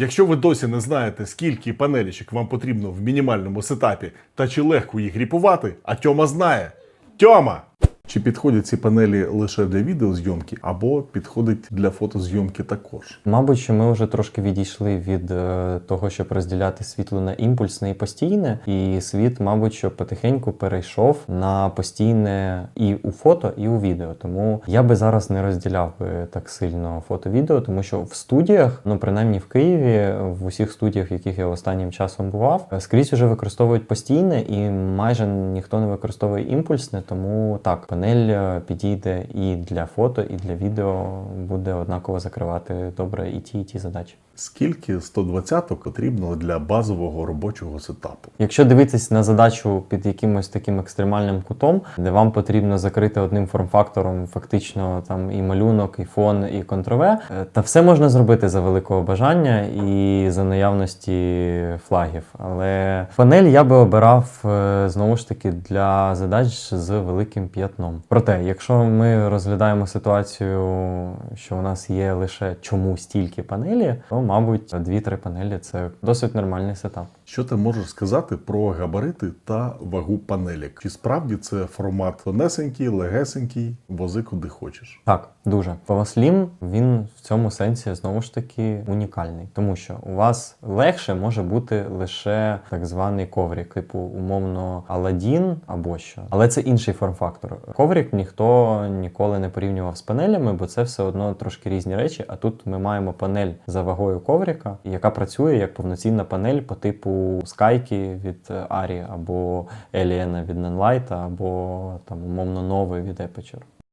Якщо ви досі не знаєте, скільки панелічок вам потрібно в мінімальному сетапі та чи легко їх гріпувати, а Тьома знає. Тьома! Чи підходять ці панелі лише для відеозйомки, або підходить для фотозйомки також? Мабуть, що ми вже трошки відійшли від е, того, щоб розділяти світло на імпульсне і постійне, і світ, мабуть, що потихеньку перейшов на постійне і у фото, і у відео. Тому я би зараз не розділяв би так сильно фото-відео, тому що в студіях, ну принаймні в Києві, в усіх студіях, в яких я останнім часом бував, е, скрізь уже використовують постійне, і майже ніхто не використовує імпульсне, тому так, панель е, підійде і для фото, і для відео буде однаково закривати добре і ті, і ті задачі. Скільки 120 потрібно для базового робочого сетапу? Якщо дивитись на задачу під якимось таким екстремальним кутом, де вам потрібно закрити одним форм-фактором фактично там і малюнок, і фон, і контрове, е, та все можна зробити за великого бажання і за наявності флагів. Але панель я би обирав е, знову ж таки для задач з великим п'ятном. Проте, якщо ми розглядаємо ситуацію, що у нас є лише чомусь тільки панелі, то мабуть дві-три панелі це досить нормальний сетап. Що ти можеш сказати про габарити та вагу панелік? Чи справді це формат тонесенький, легесенький, вози куди хочеш? Так, дуже. Pavaslim, він в цьому сенсі знову ж таки унікальний, тому що у вас легше може бути лише так званий коврик, типу умовно Aladdin або що. Але це інший форм-фактор. Коврик ніхто ніколи не порівнював з панелями, бо це все одно трошки різні речі. А тут ми маємо панель за вагою коврика, яка працює як повноцінна панель по типу Скайки від Арі або Еліена від Ненлайта, або там умовно новий від Aperture.